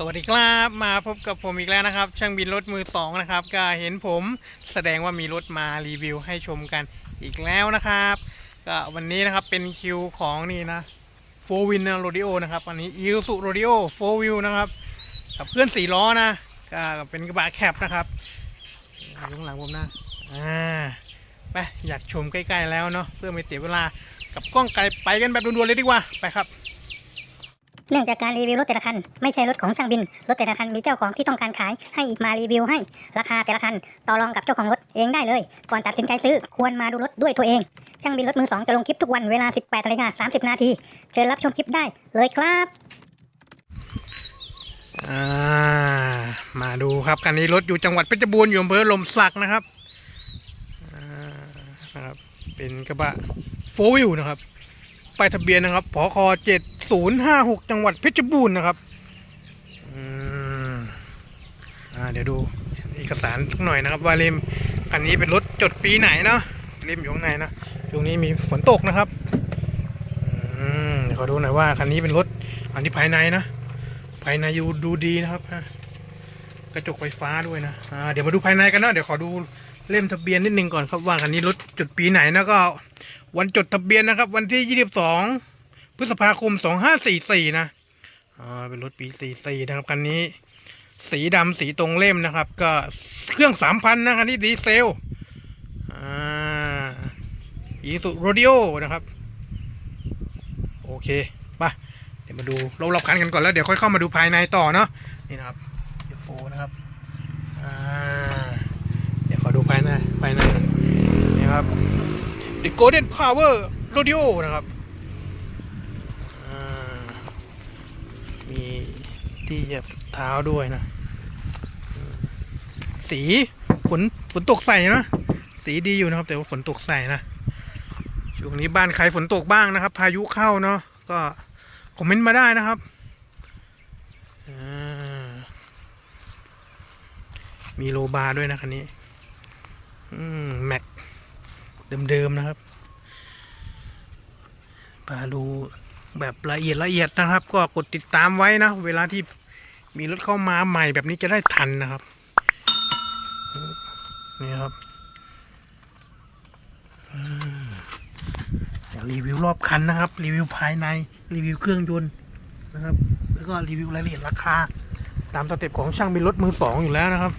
สวัสดีครับมาพบกับผมอีกแล้วนะครับ ช่างบินรถมือสองนะครับ ก็เห็นผมแสดงว่ามีรถมารีวิวให้ชมกันอีกแล้วนะครับ ก็วันนี้นะครับเป็นคิวของนี่นะโฟวินโรดิโอนะครับอันนี้อิลสุโรดิโอโฟวิวนะครับกับเพื่อนสี่ล้อนะก็เป็นกระบะแคปนะครับอยู่ข้างหลังผมนะอ่าไปอยากชมใกล้ๆแล้วเนาะเพื่อไม่เสียเวลากับกล้องไกลไปกันแบบด่วนๆเลยดีกว่าไปครับ เนื่องจากการรีวิวรถแต่ละคันไม่ใช่รถของช่างบิน รถแต่ละคันมีเจ้าของที่ต้องการขายให้มารีวิวให้ ราคาแต่ละคันต่อรองกับเจ้าของรถเองได้เลย ก่อนตัดสินใจซื้อควรมาดูรถด้วยตัวเอง ช่างบินรถมือสองจะลงคลิปทุกวันเวลา 18นาฬิกา30 นาที เชิญรับชมคลิปได้เลยครับามาดูครับคันนี้รถอยู่จังหวัดเพชรบูรณ์อยู่อำเภอลมสักนะครับนะครับ เป็นกระบะโฟวิวนะครับ ป้ายทะเบียนนะครับพคเจ็ดศูนย์ห้าหกจังหวัดเพชรบูรณ์นะครับอืมอ่าเดี๋ยวดูเอกสารสักหน่อยนะครับว่าเล่มคันนี้เป็นรถจดปีไหนเนาะเล่มอยู่ข้างในนะช่วงนี้มีฝนตกนะครับอืมเดี๋ยวขอดูหน่อยว่าคันนี้เป็นรถอันที่ภายในนะ ภายในอยู่ดูดีนะครับกระจกไฟฟ้าด้วยนะอ่าเดี๋ยวมาดูภายในกันเนาะเดี๋ยวขอดูเล่มทะเบียนนิดนึงก่อนครับว่าคันนี้รถจุดปีไหนนะก็ วันจดทะเบียนนะครับ วันที่ 22 พฤษภาคม 2544 นะอ่าเป็นรถปี 44 นะครับคันนี้ สีดำสีตรงเล่มนะครับ ก็เครื่อง 3,000 นะคันนี้ดีเซลอ่าอีสุโรดิโอนะครับ โอเคไปเดี๋ยวมาดูรอบๆคันกันก่อนแล้วเดี๋ยวค่อยเข้ามาดูภายในต่อเนาะนี่นะครับเดี๋ยวโฟนะครับอ่าเดี๋ยวขอดูภายในภายในนี่ครับ The Golden Power Rodeo นะครับมีที่เหยียบเท้าด้วยนะ สีฝนฝนตกใส่นะ สีดีอยู่นะครับ แต่ว่าฝนตกใส่นะช่วงนี้บ้านใครฝนตกบ้างนะครับ พายุเข้าเนาะก็คอมเมนต์มาได้นะครับมีโลบาร์ด้วยนะคันนี้ อืมแม็ก เดิมๆนะครับพาดูแบบละเอียดละเอียดนะครับ ก็กดติดตามไว้นะ เวลาที่มีรถเข้ามาใหม่แบบนี้จะได้ทันนะครับ นี่ครับรีวิวรอบคันนะครับ รีวิวภายในรีวิวเครื่องยนต์นะครับ แล้วก็รีวิวรายละเอียดราคา ตามสเต็ปของช่างบินรถมือสองอยู่แล้วนะครับ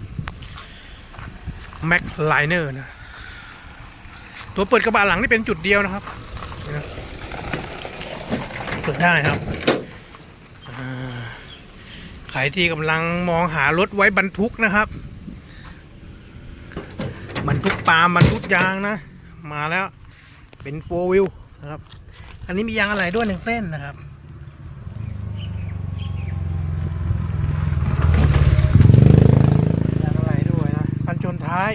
Mac Liner นะ ตัวเปิดกระบะหลังนี่เป็นจุดเดียวนะครับเปิดได้ครับอ่าใครที่กำลังมองหารถไว้บรรทุกนะครับบรรทุกปาล์มบรรทุกยางนะ มาแล้วเป็นโฟวิลนะครับ อันนี้มียางอะไรด้วยหนึ่งเส้นนะครับยางอะไรด้วยนะคันชนท้าย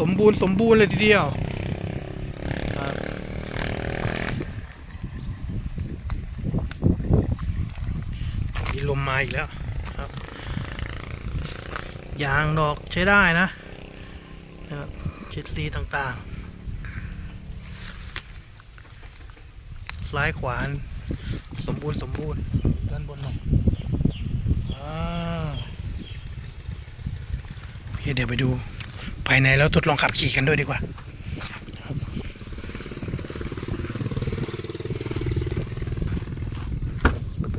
สมบูรณ์สมบูรณ์เลยทีเดียวครับมีลมมา อีกแล้วครับยางดอกใช้ได้นะนะครับเช็ดซีต่างๆ ซ้ายขวานสมบูรณ์สมบูรณ์ด้านบนหน่อยโอเคเดี๋ยวไปดูภายในแล้วทดลองขับขี่กันด้วยดีกว่าครับ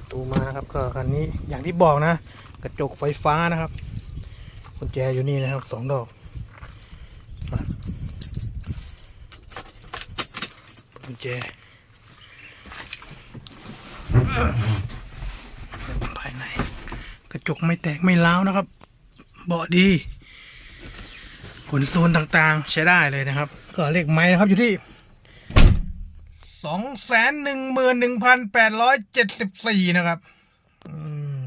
เปิ ดูมานะครับก็คันนี้อย่างที่บอกนะ กระจกไฟฟ้านะครับกุญแจอยู่นี่นะครับสองดอกกุญแจภายในกระจกไม่แตกไม่ร้าวนะครับ เบาะดีขนโซนต่างๆ ใช้ได้เลยนะครับ ก็เลขไม้นะครับอยู่ที่ สองแสนหนึ่งหมื่นหนึ่งพันแปดร้อยเจ็ดสิบสี่นะครับอืม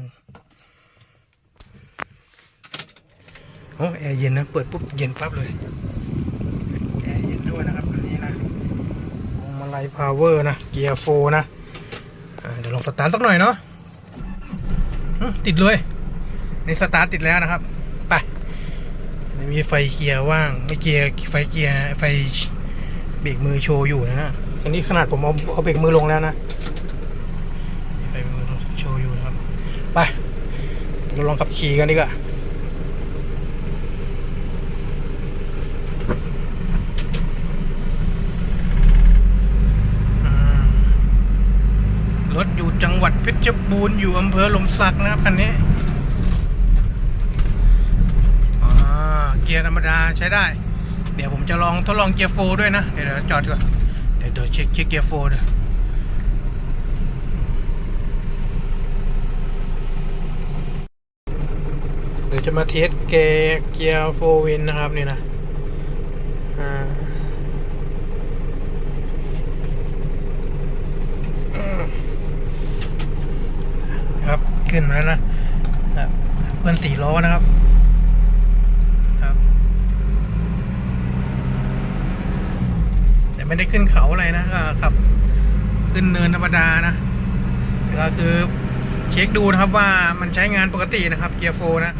โอ้แอร์เย็นนะ เปิดปุ๊บ เย็นปั๊บเลย แอร์เย็นด้วยนะครับคันนี้นะพวงมาลัยพาวเวอร์นะ เกียร์โฟนะเดี๋ยวลองสตาร์ทสักหน่อยเนาะติดเลยในสตาร์ทติดแล้วนะครับ ไปม่มีไฟเกียร์ว่างไม่เกียร์ไฟเกียร์ไฟเบรกมือโชว์อยู่นะฮะ อันนี้ขนาดผมเอาเอาเบรกมือลงแล้วนะมีไฟมือโชว์อยู่นะครับ ไปเราลองขับขี่กันดีกว่าอืมรถอยู่จังหวัดเพชรบูรณ์อยู่อำเภอหลมสักนะครับคันนี้อ่าเกียร์ธรรมดาใช้ได้ เดี๋ยวผมจะลองทดลองเกียร์โฟร์ด้วยนะเดี๋ยวเดี๋ยวจอดก่อนเดี๋ยวเดี๋ยวเช็คเช็คเกียร์โฟร์ดเดี๋ยวจะมาเทสเกียร์เกียร์โฟวินนะครับนี่นะอ่าครับขึ้นมาแล้วนะเพื่อนสี่ล้อนะครับ แต่ไม่ได้ขึ้นเขาอะไรนะก็ขับ ขึ้นเนินธรรมดานะก็คือเช็คดูนะครับว่ามันใช้งานปกตินะครับเกียร์โฟนะ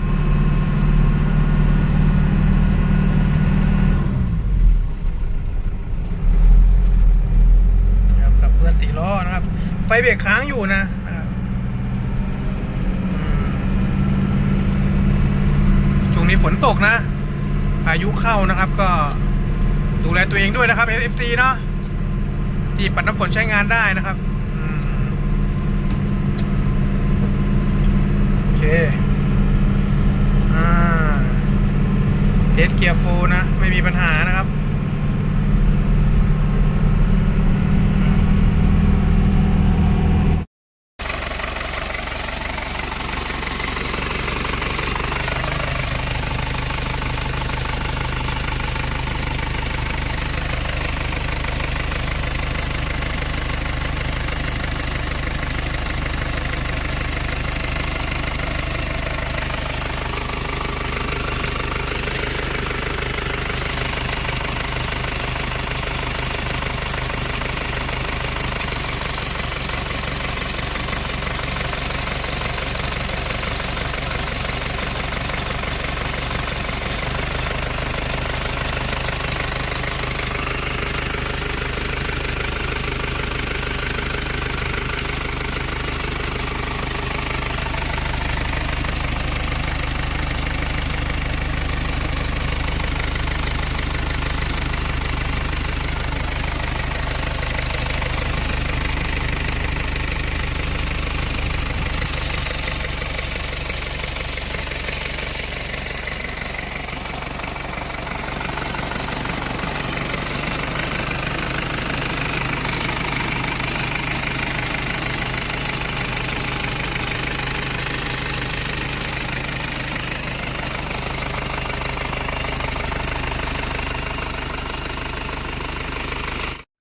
ครับกับเพื่อนตีล้อนะครับ ไฟเบรกค้างอยู่นะนะครับอืมช่วงนี้ฝนตกนะพายุเข้านะครับก็ ดูแลตัวเองด้วยนะครับ FC เนาะที่ปัดน้ำฝนใช้งานได้นะครับโอเคอ่าเทสเกียร์ฟูนะ ไม่มีปัญหานะครับ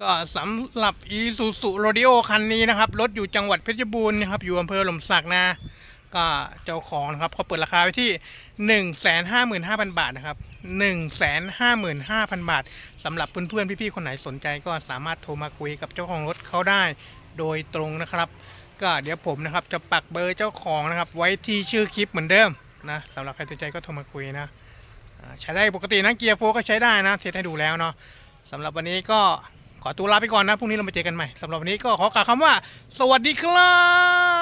ก็ สำหรับ e s u z u r o d e o คันนี้นะครับ รถอยู่จังหวัดเพชรบูรณ์นะครับ อยู่อำเภอหล่มสักนะ ก็เจ้าของนะครับเขาเปิดราคาไว้ที่ 1 5 5 0 0 0 บาทนะครับ 1 5 5 0 0 0 บาทสำหรับเพื่อนๆพี่ๆคนไหนสนใจก็สามารถโทรมาคุยกับเจ้าของรถเขาได้โดยตรงนะครับ ก็เดี๋ยวผมนะครับจะปักเบอร์เจ้าของนะครับ ไว้ที่ชื่อคลิปเหมือนเดิมนะสำหรับใครสนใจก็โทรมาคุยนะใช้ได้ปกตินะเกียร์โฟก็ใช้ได้นะเทสให้ดูแล้วเนาะสำหรับวันนี้ก็ ขอตัวลาไปก่อนนะพรุ่งนี้เรามาเจอกันใหม่สำหรับวันนี้ก็ขอกล่าวคำว่า สวัสดีครับ